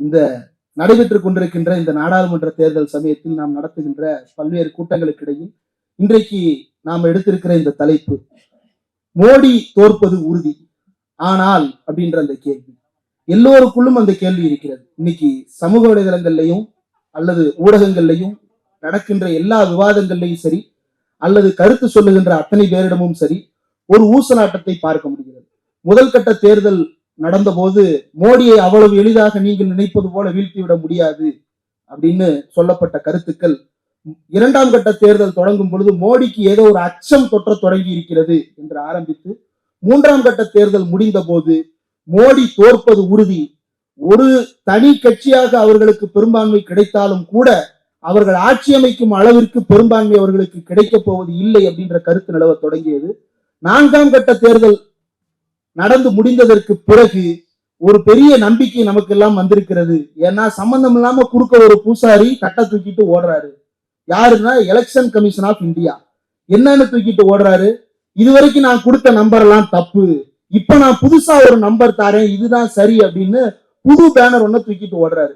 இந்த நடைபெற்றுக் கொண்டிருக்கின்ற இந்த நாடாளுமன்ற தேர்தல் சமயத்தில் நாம் நடத்துகின்ற பல்வேறு கூட்டங்களுக்கு இடையில் இன்றைக்கு நாம் எடுத்திருக்கிற இந்த தலைப்பு மோடி தோற்பது உறுதி ஆனால் அப்படின்ற அந்த கேள்வி. எல்லோருக்குள்ளும் அந்த கேள்வி இருக்கிறது. இன்னைக்கு சமூக வலைதளங்கள்லையும் அல்லது ஊடகங்கள்லையும் நடக்கின்ற எல்லா விவாதங்கள்லையும் சரி அல்லது கருத்து சொல்லுகின்ற அத்தனை பேரிடமும் சரி ஒரு ஊசலாட்டத்தை பார்க்க முடிகிறது. முதல் கட்ட தேர்தல் நடந்தபோது மோடியை அவ்வளவு எளிதாக நீங்கள் நினைப்பது போல வீழ்த்திவிட முடியாது அப்படின்னு சொல்லப்பட்ட கருத்துக்கள். இரண்டாம் கட்ட தேர்தல் தொடங்கும் பொழுது மோடிக்கு ஏதோ ஒரு அச்சம் தொற்ற தொடங்கி இருக்கிறது என்று ஆரம்பித்து மூன்றாம் கட்ட தேர்தல் முடிந்த போது மோடி தோற்பது உறுதி. ஒரு தனி கட்சியாக அவர்களுக்கு பெரும்பான்மை கிடைத்தாலும் கூட அவர்கள் ஆட்சி அமைக்கும் அளவிற்கு பெரும்பான்மை அவர்களுக்கு கிடைக்கப் போவது இல்லை அப்படின்ற கருத்து நிலவ தொடங்கியது. நான்காம் கட்ட தேர்தல் நடந்து முடிந்ததற்கு பிறகு ஒரு பெரிய நம்பிக்கை நமக்கு எல்லாம் வந்திருக்கிறது. ஏன்னா சம்பந்தம் இல்லாம குறுக்க ஒரு பூசாரி கட்டை தூக்கிட்டு ஓடுறாரு. யாருன்னா எலெக்ஷன் கமிஷன் ஆஃப் இந்தியா என்னன்னு தூக்கிட்டு ஓடுறாரு. இதுவரைக்கும் நான் கொடுத்த நம்பர் எல்லாம் தப்பு. இப்ப நான் புதுசா ஒரு நம்பர் தாரேன். இதுதான் சரி அப்படின்னு புது பேனர் ஒண்ணு தூக்கிட்டு ஓடுறாரு.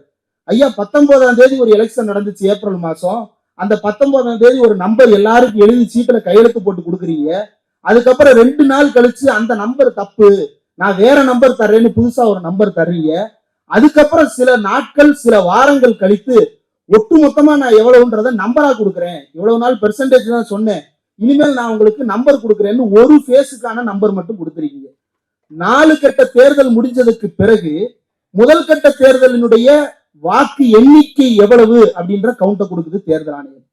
ஐயா பத்தொன்பதாம் தேதி ஒரு எலெக்ஷன் நடந்துச்சு ஏப்ரல் மாசம். அந்த பத்தொன்பதாம் தேதி ஒரு நம்பர் எல்லாருக்கும் எழுதி சீட்டில் கையெழுத்து போட்டு கொடுக்குறீங்க. அதுக்கப்புறம் ரெண்டு நாள் கழிச்சு அந்த நம்பர் தப்பு. நான் வேற நம்பர் தர்றேன்னு புதுசா ஒரு நம்பர் தர்றீங்க. அதுக்கப்புறம் சில நாட்கள் சில வாரங்கள் கழித்து ஒட்டு மொத்தமா நான் எவ்வளவுன்றத நம்பரா கொடுக்குறேன். இவ்வளவு நாள் பெர்சன்டேஜ் தான் சொன்னேன். இனிமேல் நான் உங்களுக்கு நம்பர் கொடுக்குறேன்னு ஒரு ஃபேஸுக்கான நம்பர் மட்டும் கொடுத்துருக்கீங்க. நாலு கட்ட தேர்தல் முடிஞ்சதுக்கு பிறகு முதல் கட்ட தேர்தலினுடைய வாக்கு எண்ணிக்கை எவ்வளவு அப்படின்ற கவுண்டை கொடுக்குது தேர்தல் ஆணையம்.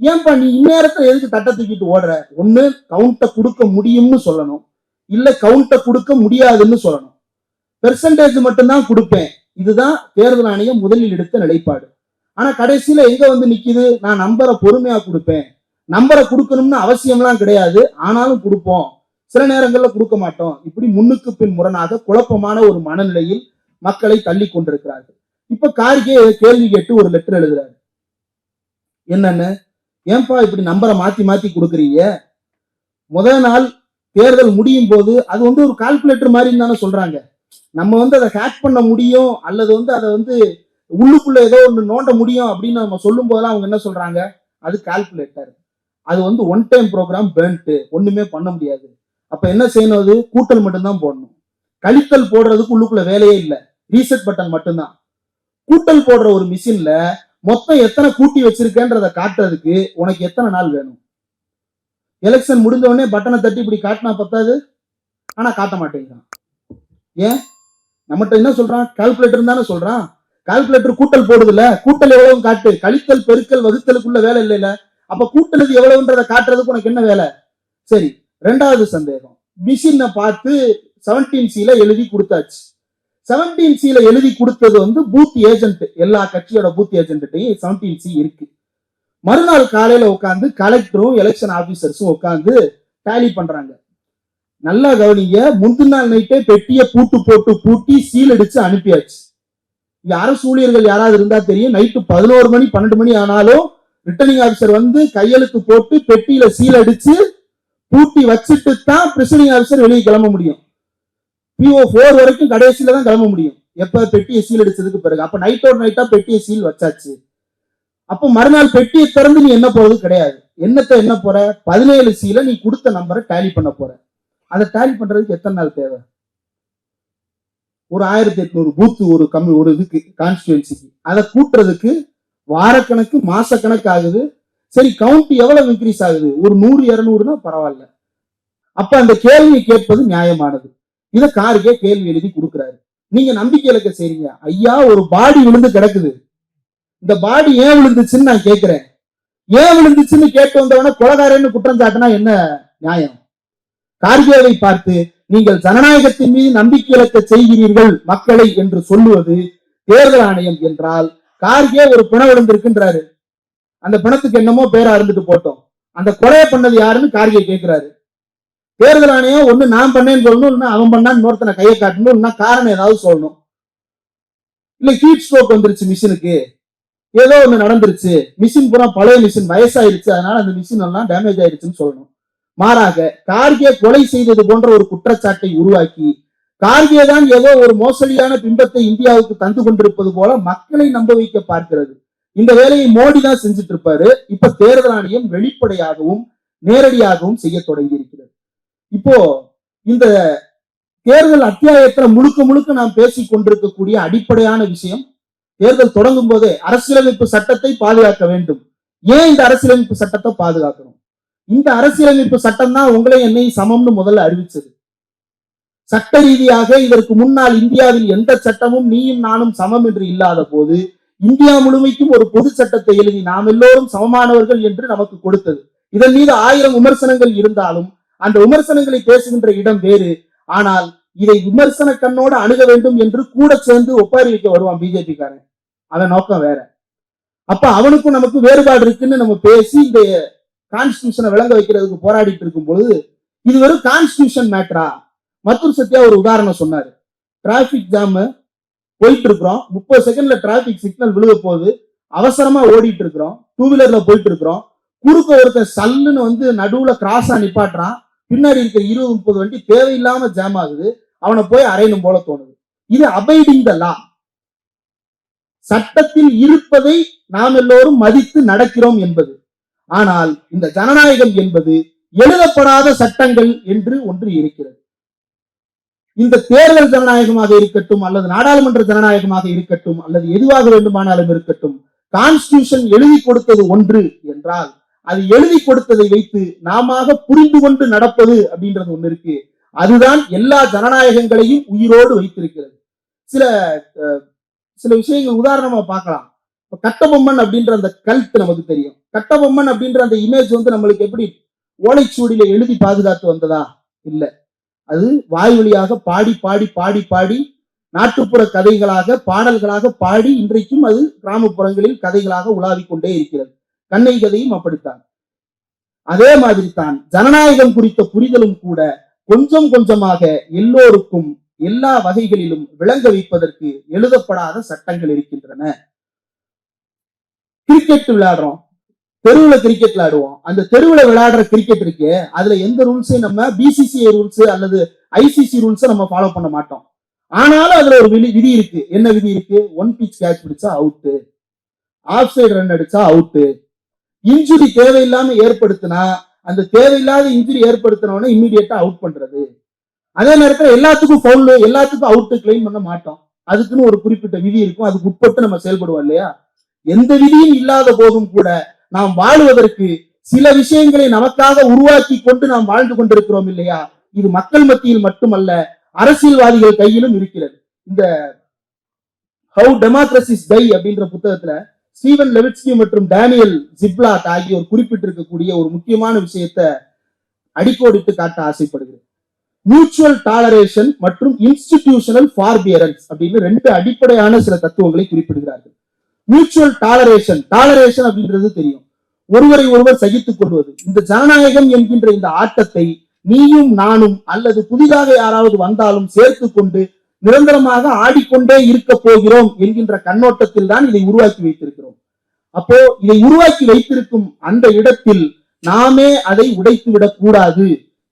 ஏன்பா நீ இந்நேரத்துல எதுக்கு தட்டை தூக்கிட்டு ஓடுற? ஒண்ணு கவுண்ட கொடுக்க முடியும்னு சொல்லணும். இல்ல கவுண்ட கொடுக்க முடியாதுன்னு சொல்லணும். பெர்சன்டேஜ் மட்டும்தான் கொடுப்பேன். இதுதான் தேர்தல் ஆணையம் முதலில் எடுத்த நிலைப்பாடு. ஆனா கடைசியில எங்க வந்து நிக்குது? நான் நம்பரை பொறுமையா கொடுப்பேன். நம்பரை கொடுக்கணும்னு அவசியம்லாம் கிடையாது. ஆனாலும் கொடுப்போம். சில நேரங்கள்ல கொடுக்க மாட்டோம். இப்படி முன்னுக்கு பின் முரணாக குழப்பமான ஒரு மனநிலையில் மக்களை தள்ளி கொண்டிருக்கிறார்கள். இப்ப கார்கே கேள்வி கேட்டு ஒரு லெட்டர் எழுதுறாரு. என்னன்னு? ஏன்பா இப்படி நம்பரை மாத்தி மாத்தி கொடுக்குறீங்க? முதல் நாள் தேர்தல் முடியும் போது அது வந்து ஒரு கால்குலேட்டர் மாதிரி தானே சொல்றாங்க. நம்ம வந்து அதை ஹேக் பண்ண முடியும் அல்லது வந்து அதை வந்து உள்ளுக்குள்ள ஏதோ ஒன்று நோண்ட முடியும் அப்படின்னு நம்ம சொல்லும் போதெல்லாம் அவங்க என்ன சொல்றாங்க? அது கால்குலேட்டர் அது வந்து ஒன் டைம் ப்ரோக்ராம் பேண்ட்டு ஒண்ணுமே பண்ண முடியாது. அப்ப என்ன செய்யணும் அது? கூட்டல் மட்டும்தான் போடணும். கழித்தல் போடுறதுக்கு உள்ளுக்குள்ள வேலையே இல்லை. ரீசெட் பட்டன் மட்டும்தான். கூட்டல் போடுற ஒரு மிஷின்ல மொத்தம் எத்தனை கூட்டி வச்சிருக்கேன்றத காட்டுறதுக்கு உனக்கு எத்தனை நாள் வேணும்? எலெக்ஷன் முடிஞ்ச உடனே பட்டனை தட்டி இப்படி காட்டினா பத்தாது. ஆனா காட்ட மாட்டேங்கிறான். ஏன்? நம்மகிட்ட என்ன சொல்றான்? கால்குலேட்டர் தானே சொல்றான். கால்குலேட்டர் கூட்டல் போடுதுல கூட்டல் எவ்வளவு காட்டு. கழித்தல் பெருக்கல் வகுத்தலுக்குள்ள வேலை இல்லைல்ல. அப்ப கூட்டலுக்கு எவ்வளவுன்றத காட்டுறதுக்கு உனக்கு என்ன வேலை? சரி ரெண்டாவது சந்தேகம். மிஷினை பார்த்து செவன்டீன் சில எழுதி கொடுத்தாச்சு. செவன்டீன் சில எழுதி கொடுத்தது வந்து பூத் ஏஜென்ட் எல்லா கட்சியோட பூத் ஏஜென்ட்டையும் செவன்டீன் சி இருக்கு. மறுநாள் காலையில உட்காந்து கலெக்டரும் எலெக்ஷன் ஆபீசர்ஸும் உட்காந்து டேலி பண்றாங்க. நல்லா கவனிங்க முந்தின நாள் நைட்டே பெட்டியை பூட்டு போட்டு பூட்டி சீல் அடிச்சு அனுப்பியாச்சு. இங்க அரசு ஊழியர்கள் யாராவது இருந்தா தெரியும் நைட்டு பதினோரு மணி பன்னெண்டு மணி ஆனாலும் ரிட்டர்னிங் ஆபீசர் வந்து கையெழுத்து போட்டு பெட்டியில சீல் அடிச்சு பூட்டி வச்சுட்டு தான் பிரிசனிங் ஆபீசர் வெளியே கிளம்ப முடியும். பிஓ ஃபோர் வரைக்கும் கடைசியில தான் கிளம்ப முடியும். எப்ப பெட்டியை சீல் அடிச்சதுக்கு பிறகு. அப்ப நைட்டோட நைட்டா பெட்டியை சீல் வச்சாச்சு. அப்ப மறுநாள் பெட்டியை திறந்து நீ என்ன போறது கிடையாது. என்னத்தை என்ன போற? பதினேழு சீல நீ கொடுத்த நம்பரை டேலி பண்ண போற. அதை டேலி பண்றதுக்கு எத்தனை நாள் தேவை? ஒரு ஆயிரத்தி எட்நூறு பூத்து ஒரு கம்மி ஒரு இதுக்கு கான்ஸ்டுவன்சிக்கு அதை கூட்டுறதுக்கு வாரக்கணக்கு மாசக்கணக்கு ஆகுது. சரி கவுண்ட் எவ்வளவு இன்க்ரீஸ் ஆகுது? ஒரு நூறு இரநூறுனா பரவாயில்ல. அப்ப அந்த கேள்வியை கேட்பது நியாயமானது. இத காருக்கே கேள்வி எழுதி கொடுக்குறாரு. நீங்க நம்பிக்கை இழக்க செய்றீங்க. ஐயா ஒரு பாடி விழுந்து கிடக்குது. இந்த பாடி ஏன் விழுந்துச்சுன்னு நான் கேட்கிறேன் ஏன் விழுந்துச்சுன்னு கேட்டு வந்தவன கொலகாரன்னு குற்றம் சாட்டினா என்ன நியாயம்? கார்கேவை பார்த்து நீங்கள் ஜனநாயகத்தின் மீது நம்பிக்கை இழக்க செய்கிறீர்கள் மக்களை என்று சொல்லுவது தேர்தல் ஆணையம் என்றால் கார்கே ஒரு பிணம் விழுந்திருக்குன்றாரு அந்த பிணத்துக்கு என்னமோ பேரா இருந்துட்டு போட்டோம். அந்த கொலையை பண்ணது யாருன்னு கார்கே கேட்கிறாரு தேர்தல் ஆணையம் ஒண்ணு நான் பண்ணேன்னு சொல்லணும் இல்லைன்னா அவன் பண்ணான்னு ஒருத்தனை கையை காட்டணும் இல்லைன்னா காரணம் ஏதாவது சொல்லணும். இல்ல ஹீட் ஸ்ட்ரோக் வந்துருச்சு மிஷினுக்கு. ஏதோ ஒண்ணு நடந்துருச்சு. மிஷின் பூரா பழைய மிஷின் வயசாயிருச்சு. அதனால அந்த மிஷின் எல்லாம் டேமேஜ் ஆயிருச்சுன்னு சொல்லணும். மாறாக கார்கே கொலை செய்தது போன்ற ஒரு குற்றச்சாட்டை உருவாக்கி கார்கே தான் ஏதோ ஒரு மோசடியான பிம்பத்தை இந்தியாவுக்கு தந்து கொண்டிருப்பது போல மக்களை நம்ப வைக்க பார்க்கிறது. இந்த வேலையை மோடி தான் செஞ்சுட்டு இருப்பாரு. இப்ப தேர்தல் ஆணையம் வெளிப்படையாகவும் நேரடியாகவும் செய்ய தொடங்கி இருக்கிறது இப்போ இந்த தேர்தல் அத்தியாயத்துல முழுக்க முழுக்க நாம் பேசிக் கொண்டிருக்கக்கூடிய அடிப்படையான விஷயம் தேர்தல் தொடங்கும் போதே அரசியலமைப்பு சட்டத்தை பாதுகாக்க வேண்டும். ஏன் இந்த அரசியலமைப்பு சட்டத்தை பாதுகாக்கணும்? இந்த அரசியலமைப்பு சட்டம் தான் உங்களை என்னை சமம்னு முதல்ல அறிவிச்சது. சட்ட ரீதியாக இதற்கு முன்னால் இந்தியாவில் எந்த சட்டமும் நீயும் நானும் சமம் என்று இல்லாத போது இந்தியா முழுமைக்கும் ஒரு பொது சட்டத்தை எழுதி நாம் எல்லோரும் சமமானவர்கள் என்று நமக்கு கொடுத்தது. இதன் மீது ஆயிரம் விமர்சனங்கள் இருந்தாலும் அந்த விமர்சனங்களை பேசுகின்ற இடம் வேறு. ஆனால் இதை விமர்சன கண்ணோடு அணுக வேண்டும் என்று கூட சேர்ந்து ஒப்பாரி வைக்க வருவான் பிஜேபி காரன் அவன் நோக்கம் வேற. அப்ப அவனுக்கும் நமக்கு வேறுபாடு இருக்குன்னு நம்ம பேசி இந்த கான்ஸ்டியூஷனை விளங்க வைக்கிறதுக்கு போராடிட்டு இருக்கும் பொழுது இது வெறும் கான்ஸ்டியூஷன் மேட்டரா மத்தூர் சத்யா ஒரு உதாரணம் சொன்னாரு. டிராபிக் ஜாம் போயிட்டு இருக்கிறோம். முப்பது செகண்ட்ல டிராபிக் சிக்னல் விழுக போகுது. அவசரமா ஓடிட்டு இருக்கிறோம். டூ வீலர்ல போயிட்டு இருக்கிறோம். குறுக்க ஒருத்தன் சல்லுன்னு வந்து நடுவுல கிராஸா நிப்பாட்டுறான். பின்னாடி இருக்கிற இருபது முப்பது வண்டி தேவையில்லாம ஜாம் ஆகுது. அவனை போய் அரையணும் போல தோணுது. இது அபைடிங் த லா சட்டத்தில் இருப்பதை நாம் எல்லோரும் மதித்து நடக்கிறோம் என்பது. ஆனால் இந்த ஜனநாயகம் என்பது எழுதப்படாத சட்டங்கள் என்று ஒன்று இருக்கிறது. இந்த தேர்தல் ஜனநாயகமாக இருக்கட்டும் அல்லது நாடாளுமன்ற ஜனநாயகமாக இருக்கட்டும் அல்லது எதுவாக வேண்டுமானாலும் இருக்கட்டும் கான்ஸ்டியூஷன் எழுதி கொடுத்தது ஒன்று என்றால் அது எழுதி கொடுத்ததை வைத்து நாம புரிந்து கொண்டு நடப்பது அப்படின்றது ஒண்ணு இருக்கு. அதுதான் எல்லா ஜனநாயகங்களையும் உயிரோடு வைத்திருக்கிறது. சில சில விஷயங்கள் உதாரணமா பார்க்கலாம். இப்ப கட்டபொம்மன் அப்படின்ற அந்த கல்ட் நமக்கு தெரியும். கட்டபொம்மன் அப்படின்ற அந்த இமேஜ் வந்து நம்மளுக்கு எப்படி ஓலைச்சுவடியில எழுதி பாதுகாத்து வந்ததா? இல்ல. அது வாய் வழியாக பாடி பாடி பாடி பாடி நாட்டுப்புற கதைகளாக பாடல்களாக பாடி இன்றைக்கும் அது கிராமப்புறங்களில் கதைகளாக உலாவிக் கொண்டே இருக்கிறது. கண்ணை கதையும் அப்படித்தான். அதே மாதிரி தான் ஜனநாயகம் குறித்த புரிதலும் கூட கொஞ்சம் கொஞ்சமாக எல்லோருக்கும் எல்லா வகைகளிலும் விளங்க வைப்பதற்கு எழுதப்படாத சட்டங்கள் இருக்கின்றன. கிரிக்கெட் விளையாடுறோம். தெருவுல கிரிக்கெட் விளையாடுவோம். அந்த தெருவுல விளையாடுற கிரிக்கெட் இருக்கு அதுல எந்த ரூல்ஸையும் நம்ம பிசிசிஐ ரூல்ஸ் அல்லது ஐசிசி ரூல்ஸை நம்ம ஃபாலோ பண்ண மாட்டோம். ஆனாலும் அதுல ஒரு விதி விதி இருக்கு. என்ன விதி இருக்கு? ஒன் பிச் கேட்ச் பிடிச்சா அவுட்டு ஆஃப் சைடு ரன் அடிச்சா அவுட்டு இன்ஜுரி தேவையில்லாம ஏற்படுத்தினா அந்த தேவையில்லாத இன்ஜுரி ஏற்படுத்தினவன இம்மிடியட்டா அவுட் பண்றது. அதே நேரத்தில் எல்லாத்துக்கும் ஃபவுல் எல்லாத்துக்கும் அவுட் கிளைம் பண்ண மாட்டோம். அதுக்குன்னு ஒரு குறிப்பிட்ட விதி இருக்கும். அதுக்கு உட்பட்டு நம்ம செயல்படுவோம் இல்லையா? எந்த விதியும் இல்லாத போதும் கூட நாம் வாழுவதற்கு சில விஷயங்களை நமக்காக உருவாக்கி கொண்டு நாம் வாழ்ந்து கொண்டிருக்கிறோம் இல்லையா? இது மக்கள் மத்தியில் மட்டுமல்ல அரசியல்வாதிகள் கையிலும் இருக்கிறது. இந்த ஹவு டெமோக்ரசிஸ் டை அப்படின்ற புத்தகத்துல ஸ்டீவன் லெவிட்ஸ்கி மற்றும் டேனியல் ஜிப்லாட் ஆகியோர் குறிப்பிட்டிருக்கக்கூடிய ஒரு முக்கியமான விஷயத்தை அடிக்கோடிட்டு காட்ட ஆசைப்படுகிறேன். மியூச்சுவல் டாலரேஷன் மற்றும் இன்ஸ்டிடியூஷனல் ஃபார்பியரன்ஸ் அப்படின்னு ரெண்டு அடிப்படையான சில தத்துவங்களை குறிப்பிடுகிறார்கள். மியூச்சுவல் டாலரேஷன் டாலரேஷன் அப்படின்றது தெரியும். ஒருவரை ஒருவர் சகித்துக் கொள்வது. இந்த ஜனநாயகம் என்கின்ற இந்த ஆட்டத்தை நீயும் நானும் அல்லது புதிதாக யாராவது வந்தாலும் சேர்த்து கொண்டு நிரந்தரமாக ஆடிக்கொண்டே இருக்க போகிறோம் என்கின்ற கண்ணோட்டத்தில் தான் இதை உருவாக்கி வைத்திருக்கிறோம். அப்போ இதை உருவாக்கி வைத்திருக்கும் அந்த இடத்தில் நாமே அதை உடைத்து விடக்கூடாது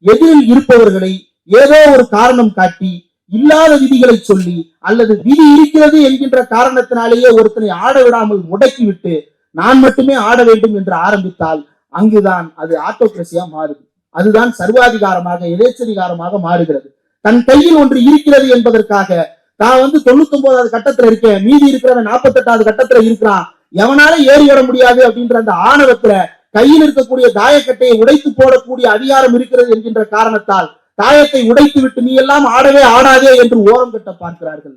எதிரில் இருப்பவர்களை ஏதோ ஒரு காரணம் காட்டி இல்லாத விதிகளை சொல்லி அல்லது விதி இருக்கிறது என்கின்ற காரணத்தினாலேயே ஒருத்தனை ஆட விடாமல் முடக்கிவிட்டு நான் மட்டுமே ஆட வேண்டும் என்று ஆரம்பித்தால் அங்குதான் அது ஆட்டோகிரசியா மாறுது. அதுதான் சர்வாதிகாரமாக எதேச்சதிகாரமாக மாறுகிறது. தன் கையில் ஒன்று இருக்கிறது என்பதற்காக நான் வந்து தொண்ணூத்தி ஒன்பதாவது கட்டத்துல இருக்கேன். மீதி இருக்கிறவன் நாற்பத்தெட்டாவது கட்டத்துல இருக்கிறான். எவனால ஏறி வர முடியாது அப்படின்ற அந்த ஆணவத்துல கையில் இருக்கக்கூடிய தாயக்கட்டையை உடைத்து போடக்கூடிய அதிகாரம் இருக்கிறது என்கின்ற காரணத்தால் தாயத்தை உடைத்து விட்டு நீ எல்லாம் ஆடவே ஆடாதே என்று ஓரம் கட்ட பார்க்கிறார்கள்.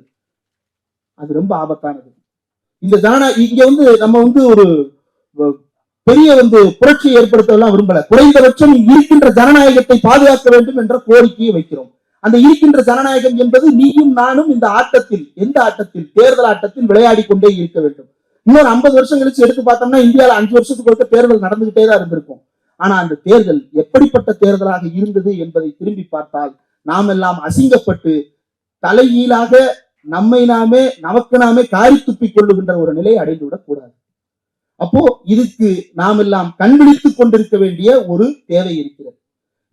அது ரொம்ப ஆபத்தானது. இந்த தான இங்க வந்து நம்ம வந்து ஒரு பெரிய வந்து புரட்சியை ஏற்படுத்தலாம் விரும்பல. குறைந்தபட்சம் இருக்கின்ற ஜனநாயகத்தை பாதுகாக்க வேண்டும் என்ற கோரிக்கையை வைக்கிறோம். அந்த இருக்கின்ற ஜனநாயகம் என்பது நீயும் நானும் இந்த ஆட்டத்தில் எந்த ஆட்டத்தில் தேர்தல் ஆட்டத்தில் விளையாடி கொண்டே இருக்க வேண்டும். இன்னொரு ஐம்பது வருஷம் கழிச்சு எடுத்து பார்த்தோம்னா இந்தியாவில் அஞ்சு வருஷத்துக்கு ஒருக்க தேர்தல் நடந்துகிட்டே தான் இருந்திருக்கும். ஆனா அந்த தேர்தல் எப்படிப்பட்ட தேர்தலாக இருந்தது என்பதை திரும்பி பார்த்தால் நாம் எல்லாம் அசிங்கப்பட்டு தலைகீழாக நம்மை நாமே நமக்கு நாமே காரி துப்பிக் கொள்ளுகின்ற ஒரு நிலை அடைந்துவிடக் கூடாது. அப்போ இதுக்கு நாம் எல்லாம் கண்விழித்துக் கொண்டிருக்க வேண்டிய ஒரு தேவை இருக்கிறது.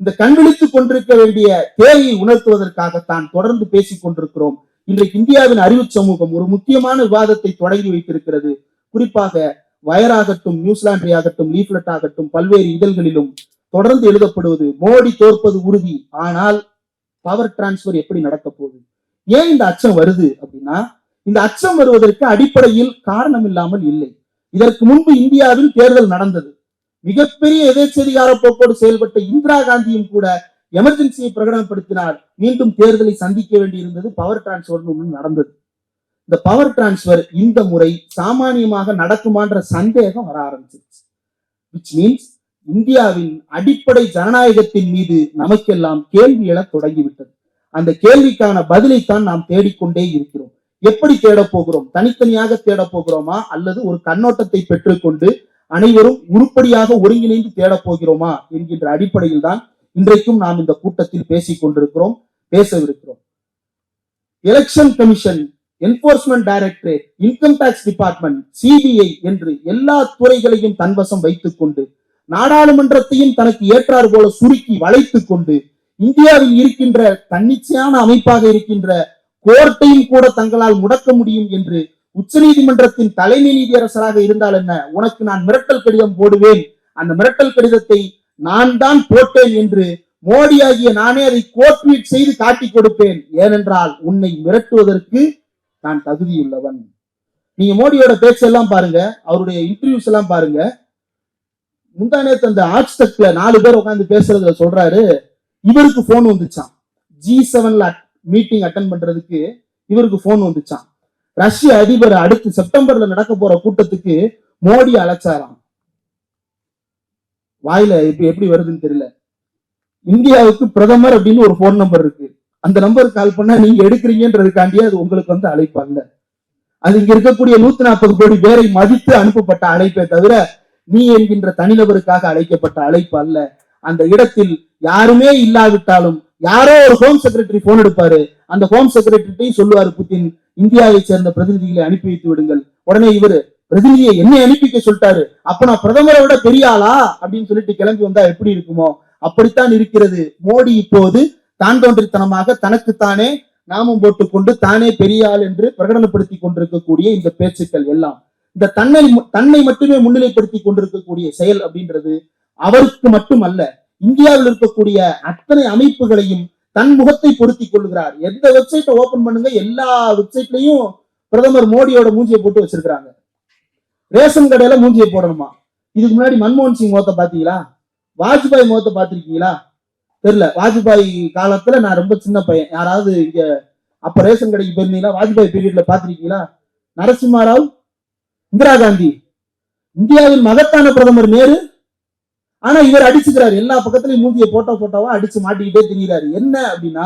இந்த கண்விழித்துக் கொண்டிருக்க வேண்டிய தேவையை உணர்த்துவதற்காகத்தான் தொடர்ந்து பேசிக் கொண்டிருக்கிறோம். இன்றைக்கு இந்தியாவின் அறிவு சமூகம் ஒரு முக்கியமான விவாதத்தை தொடங்கி வைத்திருக்கிறது. குறிப்பாக வயராகட்டும் நியூசிலாந்து ஆகட்டும் லீஃப்லெட் ஆகட்டும் பல்வேறு இதழ்களிலும் தொடர்ந்து எழுதப்படுவது மோடி தோற்பது உறுதி. ஆனால் பவர் டிரான்ஸ்பர் எப்படி நடக்க போகுது? ஏன் இந்த அச்சம் வருது அப்படின்னா இந்த அச்சம் வருவதற்கு அடிப்படையில் காரணம் இல்லாமல் இல்லை. இதற்கு முன்பு இந்தியாவில் தேர்தல் நடந்தது. மிகப்பெரிய எதேச்சதிகார போக்கோடு செயல்பட்ட இந்திரா காந்தியும் கூட எமர்ஜென்சியை பிரகடனப்படுத்தினார். மீண்டும் தேர்தலை சந்திக்க வேண்டியிருந்தது பவர் டிரான்ஸ்பர் ஒன்று நடந்தது. இந்த பவர் டிரான்ஸ்பர் இந்த முறை சாமானியமாக நடக்குமான்ற சந்தேகம் வர ஆரம்பிச்சிருச்சு. விச் மீன்ஸ் இந்தியாவின் அடிப்படை ஜனநாயகத்தின் மீது நமக்கெல்லாம் கேள்வி எழத் தொடங்கிவிட்டது. அந்த கேள்விக்கான பதிலைத்தான் நாம் தேடிக்கொண்டே இருக்கிறோம். எப்படி தேடப் போகிறோம்? தனித்தனியாக தேடப் போகிறோமா? அல்லது ஒரு கண்ணோட்டத்தை பெற்றுக்கொண்டு அனைவரும் உருப்படியாக ஒருங்கிணைந்து தேடப் போகிறோமா என்கின்ற அடிப்படையில் தான் இன்றைக்கும் நாம் இந்த கூட்டத்தில் பேசிக் கொண்டிருக்கிறோம் பேசவிருக்கிறோம் election commission enforcement directorate income tax department CBI என்று எல்லா துறைகளையும் தன்வசம் வைத்துக் கொண்டு நாடாளுமன்றத்தையும் தனக்கு ஏற்றாறு போல சுருக்கி வளைத்துக் கொண்டு இந்தியாவில் இருக்கின்ற தன்னிச்சையான அமைப்பாக இருக்கின்ற கோர்ட்டையும் கூட தங்களால் முடக்க முடியும் என்று உச்சநீதிமன்றத்தின் தலைமை நீதியரசராக இருந்தால் என்ன? உனக்கு நான் மிரட்டல் கடிதம் போடுவேன். அந்த மிரட்டல் கடிதத்தை நான் தான் போட்டேன் என்று மோடி ஆகிய நானே அதை கோட்வீட் செய்து காட்டிக் கொடுப்பேன். ஏனென்றால் உன்னை மிரட்டுவதற்கு நான் தகுதியுள்ளவன். நீங்க மோடியோட பேச்செல்லாம் பாருங்க. அவருடைய இன்டர்வியூஸ் எல்லாம் பாருங்க. முந்தா நேத்து அந்த ஆட்ஸ்டக்ல நாலு பேர் உட்கார்ந்து பேசுறதுல சொல்றாரு. இவருக்கு போன் வந்துச்சான் ஜி செவன்ல மீட்டிங் அட்டன் பண்றதுக்கு இவருக்கு போன் வந்துச்சான் ரஷ்ய அதிபர் அடுத்து செப்டம்பர்ல நடக்க போற கூட்டத்துக்கு மோடி அழைச்சாராம். வாயில இப்ப எப்படி வருதுன்னு தெரியல. இந்தியாவுக்கு பிரதமர் அப்படின்னு ஒரு போன் நம்பர் இருக்கு. அந்த நம்பருக்கு கால் பண்ணா நீங்க எடுக்கிறீங்கன்றதுக்காண்டியே அது உங்களுக்கு வந்து அழைப்பு அல்ல. அது இங்க இருக்கக்கூடிய நூத்தி நாற்பது கோடி பேரை மதித்து அனுப்பப்பட்ட அழைப்பே தவிர நீ என்கின்ற தனிநபருக்காக அழைக்கப்பட்ட அழைப்பு அல்ல. அந்த இடத்தில் யாருமே இல்லாவிட்டாலும் யாரோ ஒரு ஹோம் செக்ரட்டரி போன் எடுப்பாரு. அந்த ஹோம் செக்ரட்டரிட்டையும் சொல்லுவாரு புட்டின் இந்தியாவை சேர்ந்த பிரதிநிதிகளை அனுப்பி வைத்து விடுங்கள். உடனே இவரு பிரதிநிதியை என்னை அனுப்பிக்க சொல்லிட்டாரு. அப்ப நான் பிரதமரை விட பெரிய ஆளா? அப்படின்னு சொல்லிட்டு கிளம்பி வந்தா எப்படி இருக்குமோ? அப்படித்தான் இருக்கிறது. மோடி இப்போது தான் தோன்றித்தனமாக தனக்குத்தானே நாமம் போட்டுக்கொண்டு தானே பெரிய ஆள் என்று பிரகடனப்படுத்தி கொண்டிருக்கக்கூடிய இந்த பேச்சுக்கள் எல்லாம் இந்த தன்னை தன்னை மட்டுமே முன்னிலைப்படுத்தி கொண்டிருக்கக்கூடிய செயல் அப்படின்றது அவருக்கு மட்டும் அல்ல இந்தியாவில் இருக்கக்கூடிய அத்தனை அமைப்புகளையும் தன் முகத்தை பொருத்தி கொள்கிறார் எந்த வெப்சைட்டை ஓபன் பண்ணுங்க எல்லா வெப்சைட்லயும் பிரதமர் மோடியோட மூஞ்சியை போட்டு வச்சிருக்கிறாங்க. ரேஷன் கடையில மூஞ்சியை போடணுமா? இதுக்கு முன்னாடி மன்மோகன் சிங் முகத்தை பாத்தீங்களா வாஜ்பாய் முகத்தை பாத்திருக்கீங்களா தெரியல. வாஜ்பாய் காலத்துல நான் ரொம்ப சின்ன பையன். யாராவது இங்க அப்ப ரேஷன் கடைக்கு போயிருந்தீங்களா? வாஜ்பாய் பீரியட்ல பாத்திருக்கீங்களா நரசிம்ம ராவ் இந்திரா காந்தி. இந்தியாவின் மகத்தான பிரதமர் நேரு ஆனா இவர் அடிச்சுக்கிறாரு. எல்லா பக்கத்துலயும் மூஞ்சிய போட்டோ போட்டோவா அடிச்சு மாட்டிக்கிட்டே திரிகிறாரு என்ன அப்படின்னா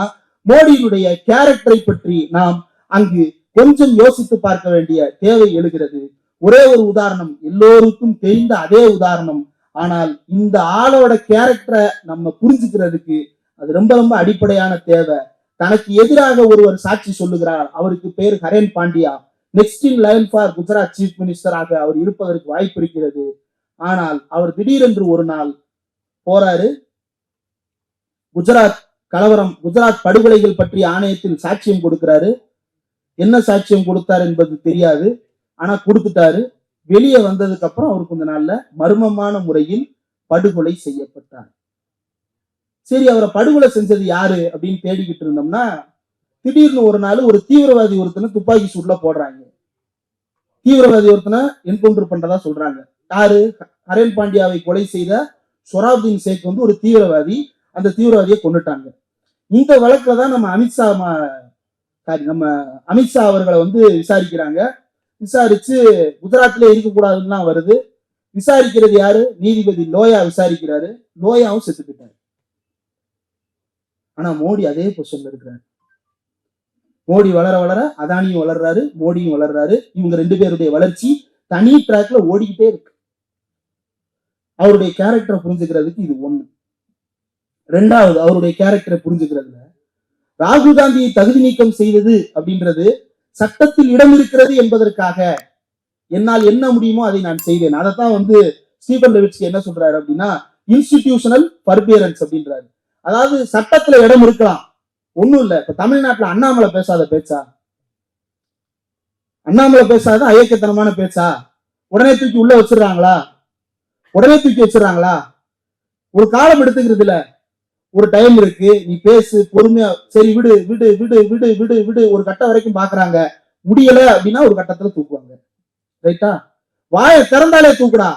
மோடியினுடைய கேரக்டரை பற்றி நாம் அங்கு கொஞ்சம் யோசித்து பார்க்க வேண்டிய தேவை எழுகிறது. ஒரே ஒரு உதாரணம் எல்லோருக்கும் தெரிந்த அதே உதாரணம். ஆனால் இந்த ஆளோட கேரக்டரை நம்ம புரிஞ்சுக்கிறதுக்கு அது ரொம்ப ரொம்ப அடிப்படையான தேவை. தனக்கு எதிராக ஒருவர் சாட்சி சொல்லுகிறார். அவருக்கு பேர் Haren Pandya. Next in line for Gujarat chief மினிஸ்டராக அவர் இருப்பதற்கு வாய்ப்பு இருக்கிறது. ஆனால் அவர் திடீரென்று ஒரு நாள் போறாரு. குஜராத் கலவரம் குஜராத் படுகொலைகள் பற்றிய ஆணையத்தில் சாட்சியம் கொடுக்கிறாரு. என்ன சாட்சியம் கொடுத்தார் என்பது தெரியாது. ஆனா கொடுத்துட்டாரு. வெளியே வந்ததுக்கு அப்புறம் அவர் கொஞ்ச நாள்ல மர்மமான முறையில் படுகொலை செய்யப்பட்டார். சரி அவரை படுகொலை செஞ்சது யாரு அப்படின்னு தேடிக்கிட்டு இருந்தோம்னா திடீர்னு ஒரு நாள் ஒரு தீவிரவாதி ஒருத்தனை துப்பாக்கி சூட்ல போடுறாங்க. தீவிரவாதி ஒருத்தனை என்கவுண்டர் பண்றதா சொல்றாங்க. யாரு? ஹரேன் பாண்டியாவை கொலை செய்த சொராப்தீன் ஷேக் வந்து ஒரு தீவிரவாதி. அந்த தீவிரவாதியை கொண்டுட்டாங்க இந்த வழக்கில் தான் நம்ம அமித்ஷா சாரி நம்ம அமித்ஷா அவர்களை வந்து விசாரிக்கிறாங்க. விசாரிச்சு குஜராத்ல இருக்கக்கூடாதுன்னு வருது. விசாரிக்கிறது யாரு? நீதிபதி லோயா விசாரிக்கிறாரு. லோயாவும் செத்துக்கிட்டாரு. ஆனா மோடி அதே பொசிஷன்ல இருக்கிறாரு. மோடி வளர வளர அதானியும் வளர்றாரு மோடியும் வளர்றாரு. இவங்க ரெண்டு பேருடைய வளர்ச்சி தனி ட்ராக்ல ஓடிக்கிட்டே இருக்கு. அவருடைய கேரக்டரை புரிஞ்சுக்கிறதுக்கு இது ஒண்ணு. ரெண்டாவது அவருடைய கேரக்டரை புரிஞ்சுக்கிறதுல ராகுல் காந்தியை தகுதி நீக்கம் செய்தது அப்படின்றது சட்டத்தில் இடம் இருக்கிறது என்பதற்காக என்னால் என்ன முடியுமோ அதை நான் செய்வேன் அதைத்தான் வந்து ஸ்டீபன் லெவிட்ஸ்கி என்ன சொல்றாரு அப்படின்னா இன்ஸ்டிடியூஷனல் பர்பியரன்ஸ் அப்படின்றாரு. அதாவது சட்டத்துல இடம் இருக்கலாம். ஒண்ணும் இல்ல. இப்ப தமிழ்நாட்டுல அண்ணாமலை பேசாத பேச்சா? அண்ணாமலை பேசாத ஐயக்கத்தனமான பேச்சா? உடனே தூக்கி உள்ள வச்சிடுறாங்களா? உடனே தூக்கி வச்சிடறாங்களா? ஒரு காலம் எடுத்துக்கிறது இல்ல. ஒரு டைம் இருக்கு. நீ பேசு பொறுமையா சரி விடு விடு விடு விடு விடு விடு. ஒரு கட்டம் வரைக்கும் பாக்குறாங்க. முடியல அப்படின்னா ஒரு கட்டத்துல தூக்குவாங்க. ரைட்டா வாயை திறந்தாலே தூக்குடா.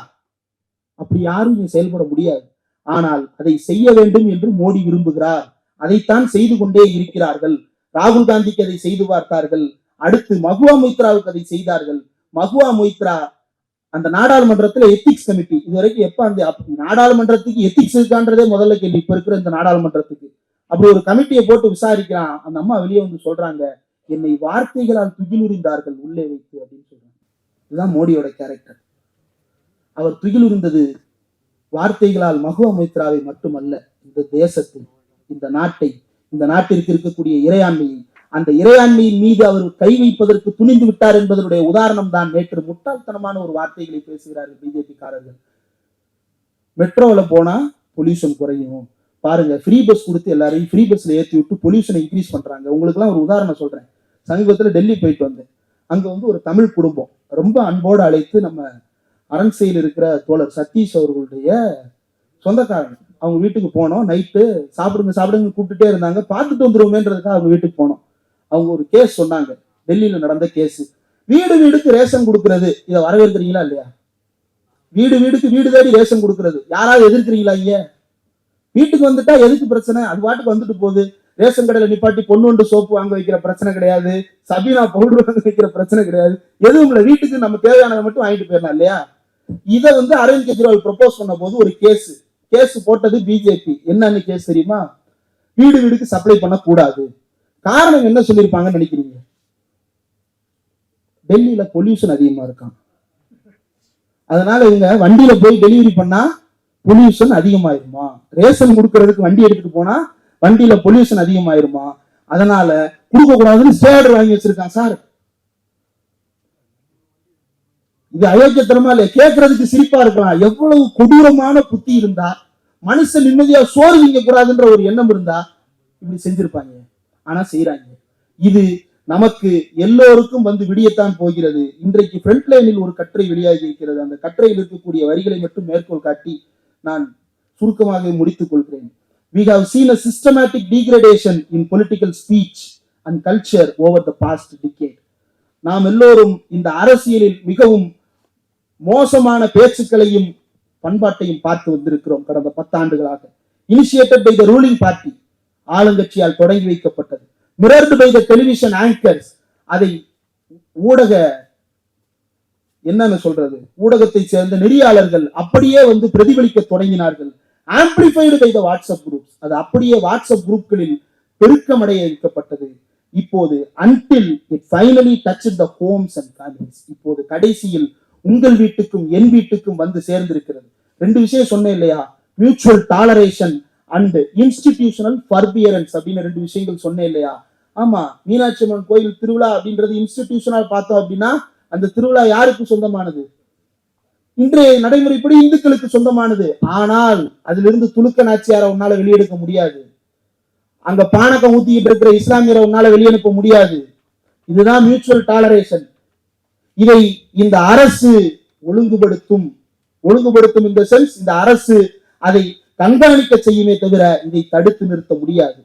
அப்படி யாரும் இங்க செயல்பட முடியாது. ஆனால் அதை செய்ய வேண்டும் என்று மோடி விரும்புகிறார். அதைத்தான் செய்து கொண்டே இருக்கிறார்கள். ராகுல் காந்திக்கு அதை செய்து பார்த்தார்கள். அடுத்து மகுவா மொய்த்ராவுக்கு அதை செய்தார்கள். மகுவா மொய்த்ரா அந்த நாடாளுமன்றத்துல எத்திக்ஸ் கமிட்டி இது வரைக்கும் எப்ப அந்த நாடாளுமன்றத்துக்கு எத்திக்ஸ் இருக்கான்றதே முதல்ல கேள்வி. இப்ப இருக்கிற இந்த நாடாளுமன்றத்துக்கு. அப்படி ஒரு கமிட்டியை போட்டு விசாரிக்கிறான். அந்த அம்மா வெளியே வந்து சொல்றாங்க என்னை வார்த்தைகளால் துகிலுரிந்தார்கள் உள்ளே வைத்து அப்படின்னு சொல்றாங்க. இதுதான் மோடியோட கேரக்டர் அவர் துகிலுரிந்தது வார்த்தைகளால் மகுவா மொய்த்ராவை மட்டுமல்ல இந்த தேசத்தை இந்த நாட்டை இந்த நாட்டிற்கு இருக்கக்கூடிய இறையாண்மையை அந்த இறையாண்மையின் மீது அவர் கை வைப்பதற்கு துணிந்து விட்டார் என்பதனுடைய உதாரணம் தான் நேற்று முட்டாள்தனமான ஒரு வார்த்தைகளை பேசுகிறார்கள் பிஜேபிக்காரர்கள். மெட்ரோவில் போனா பொல்யூஷன் குறையும். பாருங்க ஃப்ரீ பஸ் கொடுத்து எல்லாரையும் ஃப்ரீ பஸ்ல ஏற்றி விட்டு பொல்யூஷனை இன்க்ரீஸ் பண்றாங்க. உங்களுக்குலாம் ஒரு உதாரணம் சொல்றேன். சமீபத்தில் டெல்லி போயிட்டு வந்தேன். அங்க வந்து ஒரு தமிழ் குடும்பம். ரொம்ப அன்போடு அழைத்து நம்ம அரண்சையில் இருக்கிற தோழர் சதீஷ் அவர்களுடைய சொந்தக்காரன். அவங்க வீட்டுக்கு போனோம். நைட்டு சாப்பிடுங்க சாப்பிடுங்க கூப்பிட்டுட்டே இருந்தாங்க. பார்த்துட்டு வந்துருவோமேன்றதுக்காக அவங்க வீட்டுக்கு போனோம். அவங்க ஒரு கேஸ் சொன்னாங்க. டெல்லியில நடந்த கேஸ் வீடு வீடுக்கு ரேஷன் கொடுக்கறது. இதை வரவேற்கிறீங்களா இல்லையா? வீடு வீடுக்கு வீடு தேடி ரேஷன் கொடுக்கறது. யாராவது எதிர்க்கிறீங்களா ஐயா வீட்டுக்கு வந்துட்டா எதுக்கு பிரச்சனை? அது பாட்டுக்கு வந்துட்டு போகுது. ரேஷன் கடையில நிப்பாட்டி பொண்ணு சோப்பு வாங்க வைக்கிற பிரச்சனை கிடையாது. சபீனா பவுடர் வாங்க வைக்கிற பிரச்சனை கிடையாது. எதுவும் இல்லை. வீட்டுக்கு நம்ம தேவையானதை மட்டும் வாங்கிட்டு போயிடலாம் இல்லையா? இதை வந்து அரவிந்த் கெஜ்ரிவால் ப்ரொபோஸ் பண்ண போது ஒரு கேஸ் கேஸ் போட்டது பிஜேபி என்னன்னு கேஸ் தெரியுமா? வீடு வீடுக்கு சப்ளை பண்ணக்கூடாது. காரணம் என்ன சொல்லியிருப்பாங்கன்னு நினைக்கிறீங்க? டெல்லியில பொல்யூஷன் அதிகமா இருக்கான் அதனால இவங்க வண்டியில போய் டெலிவரி பண்ணா பொல்யூஷன் அதிகமாயிருமா? ரேஷன் கொடுக்கறதுக்கு வண்டி எடுத்துட்டு போனா வண்டியில பொல்யூஷன் அதிகமாயிருமா? அதனால கொடுக்க கூடாதுன்னு ஸ்டேடர் வாங்கி வச்சிருக்கான் சார் இது அயோக்கியத்தனமா இல்லையா? கேட்கறதுக்கு சிரிப்பா இருக்கலாம். எவ்வளவு கொடூரமான புத்தி இருந்தா மனுஷன் நிம்மதியா சோறு வீங்க கூடாதுன்ற ஒரு எண்ணம் இருந்தா இப்படி செஞ்சிருப்பாங்க. ஆனா செய்யறாங்க இது நமக்கு எல்லோருக்கும் வந்து விடியத்தான் போகிறது. இன்றைக்கு ஃப்ரண்ட் லைனில் ஒரு கட்டுரை வெளியாகி இருக்கிறது. அந்த கட்டுரையில் இருக்கக்கூடிய வரிகளை மட்டும் மேற்கோள் காட்டி நான் சுருக்கமாக முடித்துக் கொள்கிறேன். We have seen a systematic degradation in political speech and culture over the past decade நாம் எல்லோரும் இந்த அரசியலில் மிகவும் மோசமான பேச்சுக்களையும் பண்பாட்டையும் பார்த்து வந்திருக்கிறோம் கடந்த பத்தாண்டுகளாக. Initiated by the ruling party ஆளுங்கட்சியால் தொடங்கி வைக்கப்பட்டது. Mirrored by the television anchors அதை ஊடக என்னன்னு சொல்றது? ஊடகத்தை சேர்ந்த நெறியாளர்கள் அப்படியே வந்து பிரதிபலிக்க தொடங்கினார்கள். Amplified by the WhatsApp groups அது அப்படியே வாட்ஸ்அப் குரூப்களில் பெருக்கமடைய வைக்கப்பட்டது இப்போது until it finally touch the homes and families இப்போது கடைசியில் உங்கள் வீட்டுக்கும் என் வீட்டுக்கும் வந்து சேர்ந்திருக்கிறது. ரெண்டு விஷயம் சொன்னேன் இல்லையா? Mutual toleration and institutional forbearance அப்படின்னு ரெண்டு விஷயங்கள் சொன்னேன் இல்லையா? ஆமா மீனாட்சி அம்மன் கோயில் திருவிழா அப்படின்றது இன்ஸ்டிடியூஷனல் பார்த்தோம் அப்படின்னா அந்த திருவிழா யாருக்கு சொந்தமானது? இன்றைய நடைமுறைப்படி இந்துக்களுக்கு சொந்தமானது. ஆனால் அதிலிருந்து துலுக்க நாச்சியாரை உன்னால வெளியெடுக்க முடியாது. அங்க பானகம் ஊத்திக்கிட்டு இருக்கிற இஸ்லாமியரை உன்னால வெளியனுப்ப முடியாது. இதுதான் மியூச்சுவல் டாலரேஷன் இதை இந்த அரசு ஒழுங்குபடுத்தும். ஒழுங்குபடுத்தும் இந்த சென்ஸ் இந்த அரசு அதை கண்காணிக்க செய்யுமே தவிர இதை தடுத்து நிறுத்த முடியாது.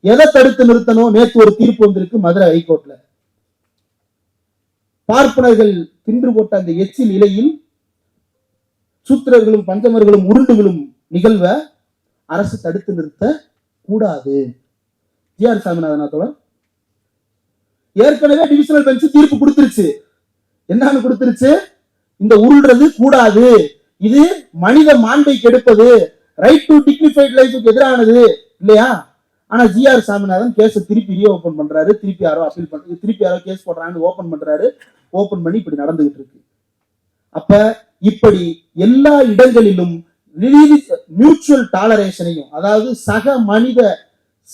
எதை தடுத்து நிறுத்தணும்? நேற்று ஒரு தீர்ப்பு வந்திருக்கு மதுரை ஹைகோர்ட்ல. பார்ப்பனர்கள் தின்று போட்ட அந்த எச்சில் இலையில் சூத்திரர்களும் பஞ்சமர்களும் உருண்டுகளும் நிகழ்வ அரசு தடுத்து நிறுத்த கூடாது. ஜி ஆர் சாமிநாதனாத்தோட ஏற்கனவே டிவிஷனல் பெஞ்ச் தீர்ப்பு கொடுத்துருச்சு. என்னன்னு கொடுத்துருச்சு? இந்த உருள்றது கூடாது. இது மனித மாண்பை கெடுப்பது. ரைட் டு டிக்னிஃபைட் லைஃபுக்கு எதிரானது. இல்லையா? ஆனா ஜி ஆர் சாமிநாதன் கேஸை திருப்பி ரீ ஓபன் பண்றாரு. திருப்பி யாரோ அப்பீல் பண்றாரு திருப்பி யாரோ கேஸ் போடுறாங்கன்னு ஓபன் பண்றாரு. ஓபன் பண்ணி இப்படி நடந்துகிட்டு இருக்கு. அப்ப இப்படி எல்லா இடங்களிலும் மியூச்சுவல் டாலரேஷனையும் அதாவது சக மனித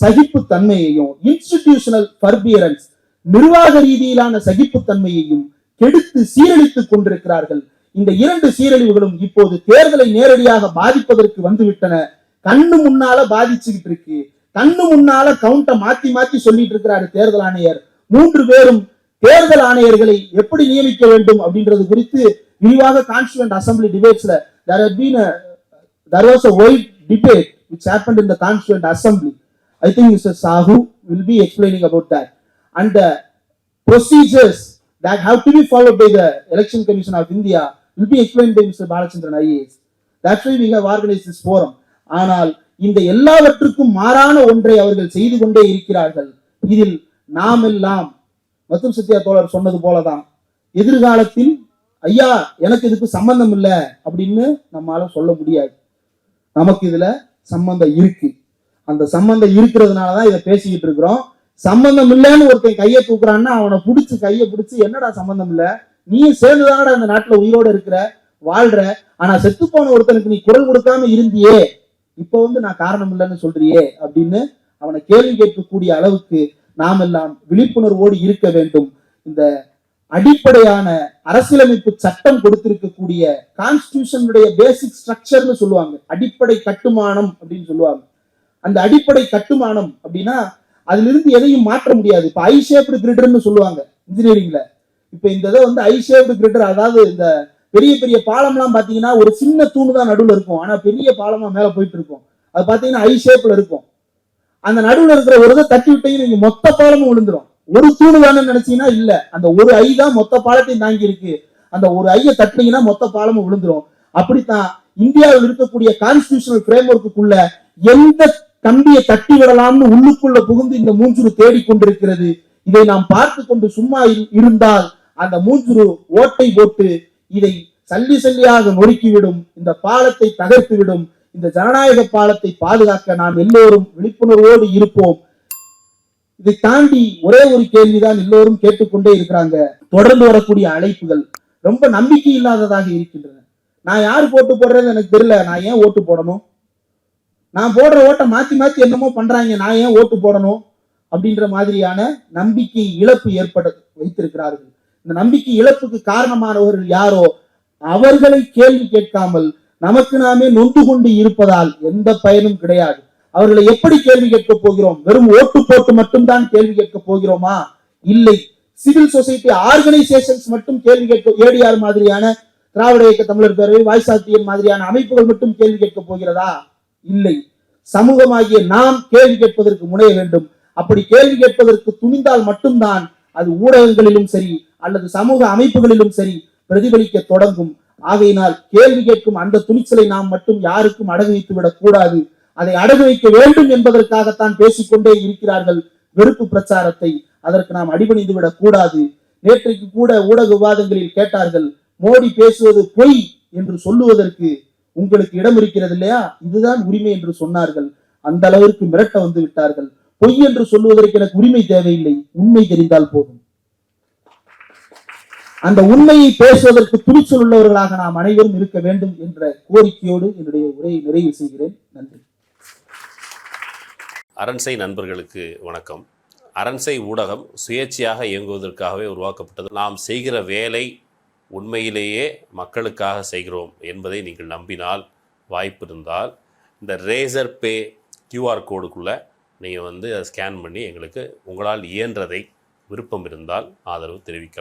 சகிப்பு தன்மையையும் இன்ஸ்டிடியூஷனல் பர்பியரன்ஸ் நிர்வாக ரீதியிலான சகிப்பு தன்மையையும் கெடுத்து சீரழித்துக் கொண்டிருக்கிறார்கள். இந்த இரண்டு சீரழிவுகளும் இப்போது தேர்தலை நேரடியாக பாதிப்பதற்கு வந்துவிட்டன. கண்ணு முன்னால பாதிச்சுக்கிட்டு இருக்கு. கண்ணு முன்னால கவுண்ட மாத்தி மாத்தி சொல்லிட்டு இருக்கிறாரு தேர்தல் ஆணையர் மூன்று பேரும் தேர்தல் ஆணையர்களை எப்படி நியமிக்க வேண்டும் அப்படின்றது குறித்து விரிவாக கான்ஸ்டியூண்ட் அசம்பிளி டிபேட்ஸ்ல there had been a there was a wide debate which happened in the constituent assembly i think mr sahu will be explaining about that and the procedures that have to be followed by the election commission of india will be explained by mr balachandran ias that's why we have organized this forum ஆனால் இந்த எல்லாவற்றுக்கும் மாறான ஒன்றை அவர்கள் செய்து கொண்டே இருக்கிறார்கள். இதில் நாம் எல்லாம் மத்தும் சத்யா தோழர் சொன்னது போலதான் எதிர்காலத்தில் ஐயா எனக்கு இதுக்கு சம்பந்தம் இல்லை அப்படின்னு நம்மால சொல்ல முடியாது. நமக்கு இதுல சம்பந்தம் இருக்கு. அந்த சம்பந்தம் இருக்கிறதுனாலதான் இதை பேசிக்கிட்டு இருக்கிறோம். சம்பந்தம் இல்லைன்னு ஒருத்தன் கையை தூக்குறான்னா அவனை புடிச்சு கையை பிடிச்சு என்னடா சம்பந்தம் இல்ல? நீயும் சேர்ந்துதானடா இந்த நாட்டுல உயிரோட இருக்கிற வாழ்ற. ஆனா செத்து போன ஒருத்தனுக்கு நீ குரல் கொடுக்காம இருந்தியே இப்ப வந்து நான் காரணம் இல்லைன்னு சொல்றியே அப்படின்னு அவனை கேள்வி கேட்கக்கூடிய அளவுக்கு நாம் எல்லாம் விழிப்புணர்வோடு இருக்க வேண்டும். இந்த அடிப்படையான அரசியலமைப்பு சட்டம் கொடுத்திருக்கக்கூடிய கான்ஸ்டியூஷனுடைய பேசிக் ஸ்ட்ரக்சர்னு சொல்லுவாங்க. அடிப்படை கட்டுமானம் அப்படின்னு சொல்லுவாங்க. அந்த அடிப்படை கட்டுமானம் அப்படின்னா அதுல இருந்து எதையும் மாற்ற முடியாது. இப்ப ஐ ஷேப்டு கிரிடர்னு சொல்லுவாங்க இன்ஜினியரிங்ல இப்ப இந்த இதை வந்து ஐ ஷேப்டு கிரிடர் அதாவது இந்த பெரிய பெரிய பாலம்லாம் பாத்தீங்கன்னா ஒரு சின்ன தூணு தான் நடுவுல இருக்கும். ஆனா பெரிய பாலமா மேல போயிட்டு இருக்கும். அது பாத்தீங்கன்னா ஐ ஷேப்ல இருக்கும். அந்த நடுவுல இருக்கிற ஒரு இதை தட்டி விட்டீங்கன்னா நீங்க மொத்த பாலமும் விழுந்துரும். ஒரு தூணு தானே நினைச்சீங்கன்னா இல்ல. அந்த ஒரு ஐ தான் மொத்த பாலத்தையும் தாங்கி இருக்கு. அந்த ஒரு ஐய தட்டினீங்கன்னா மொத்த பாலமும் விழுந்துரும். அப்படித்தான் இந்தியாவில் இருக்கக்கூடிய கான்ஸ்டியூஷனல் ஃப்ரேம் ஒர்க்குள்ள எந்த கம்பியை தட்டி விடலாம்னு உள்ளுக்குள்ள புகுந்து இந்த மூஞ்சுரு தேடிக்கொண்டிருக்கிறது இதை நாம் பார்த்து கொண்டு சும்மா இரு- இருந்தால் அந்த மூஞ்சுரு ஓட்டை போட்டு இதை சல்லி சல்லியாக நொறுக்கிவிடும் இந்த பாலத்தை தகர்த்து விடும் இந்த ஜனநாயக பாலத்தை பாதுகாக்க நாம் எல்லோரும் விழிப்புணர்வோடு இருப்போம். இதை தாண்டி ஒரே ஒரு கேள்விதான் எல்லோரும் கேட்டுக்கொண்டே இருக்கிறாங்க. தொடர்ந்து வரக்கூடிய அழைப்புகள் ரொம்ப நம்பிக்கை இல்லாததாக இருக்கின்றன. நான் யார் போட்டு போடுறது எனக்கு தெரியல. நான் ஏன் ஓட்டு போடணும்? நான் போடுற ஓட்டை மாத்தி மாத்தி என்னமோ பண்றாங்க. நான் ஏன் ஓட்டு போடணும்? அப்படின்ற மாதிரியான நம்பிக்கை இழப்பு ஏற்பட வைத்திருக்கிறார்கள். இந்த நம்பிக்கை இழப்புக்கு காரணமானவர்கள் யாரோ அவர்களை கேள்வி கேட்காமல் நமக்கு நாமே நொந்து கொண்டு இருப்பதால் எந்த பயனும் கிடையாது. அவர்களை எப்படி கேள்வி கேட்க போகிறோம்? வெறும் ஓட்டு போட்டு மட்டும்தான் கேள்வி கேட்க போகிறோமா? இல்லை. சிவில் சொசைட்டி ஆர்கனைசேஷன்ஸ் மட்டும் கேள்வி கேட்க ஏடிஆர் மாதிரியான திராவிட இயக்க தமிழர் பேரவை வாய்சாத்தியன் மாதிரியான அமைப்புகள் மட்டும் கேள்வி கேட்க போகிறதா? இல்லை. சமூகமாகிய நாம் கேள்வி கேட்பதற்கு முனைய வேண்டும். அப்படி கேள்வி கேட்பதற்கு துணிந்தால் மட்டும்தான் அது ஊடகங்களிலும் சரி அல்லது சமூக அமைப்புகளிலும் சரி பிரதிபலிக்க தொடங்கும். ஆகையினால் கேள்வி கேட்கும் அந்த துணிச்சலை நாம் மட்டும் யாருக்கும் அடகு வைத்து விடக் கூடாது. அதை அடகு வைக்க வேண்டும் என்பதற்காகத்தான் பேசிக்கொண்டே இருக்கிறார்கள் வெறுப்பு பிரச்சாரத்தை. அதற்கு நாம் அடிபணிந்து விடக் கூடாது. நேற்றைக்கு கூட ஊடக விவாதங்களில் கேட்டார்கள் மோடி பேசுவது பொய் என்று சொல்லுவதற்கு உங்களுக்கு இடம் இருக்கிறது இல்லையா? இதுதான் உரிமை என்று சொன்னார்கள். அந்த அளவிற்கு மிரட்ட வந்து விட்டார்கள். பொய் என்று சொல்லுவதற்கு எனக்கு உரிமை தேவையில்லை. உண்மை தெரிந்தால் போதும். அந்த உண்மையை பேசுவதற்கு துணிச்சல் உள்ளவர்களாக நாம் அனைவரும் இருக்க வேண்டும் என்ற கோரிக்கையோடு என்னுடைய உரையை நிறைவு செய்கிறேன். நன்றி. அரண்சை நண்பர்களுக்கு வணக்கம். அரண்சை ஊடகம் சுயேட்சையாக இயங்குவதற்காகவே உருவாக்கப்பட்டது. நாம் செய்கிற வேலை உண்மையிலேயே மக்களுக்காக செய்கிறோம் என்பதை நீங்கள் நம்பினால் வாய்ப்பு இருந்தால் இந்த ரேசர் பே கியூஆர் கோடுக்குள்ளே நீங்கள் வந்து அதை ஸ்கேன் பண்ணி எங்களுக்கு உங்களால் இயன்றதை விருப்பம் இருந்தால் ஆதரவு தெரிவிக்கலாம்.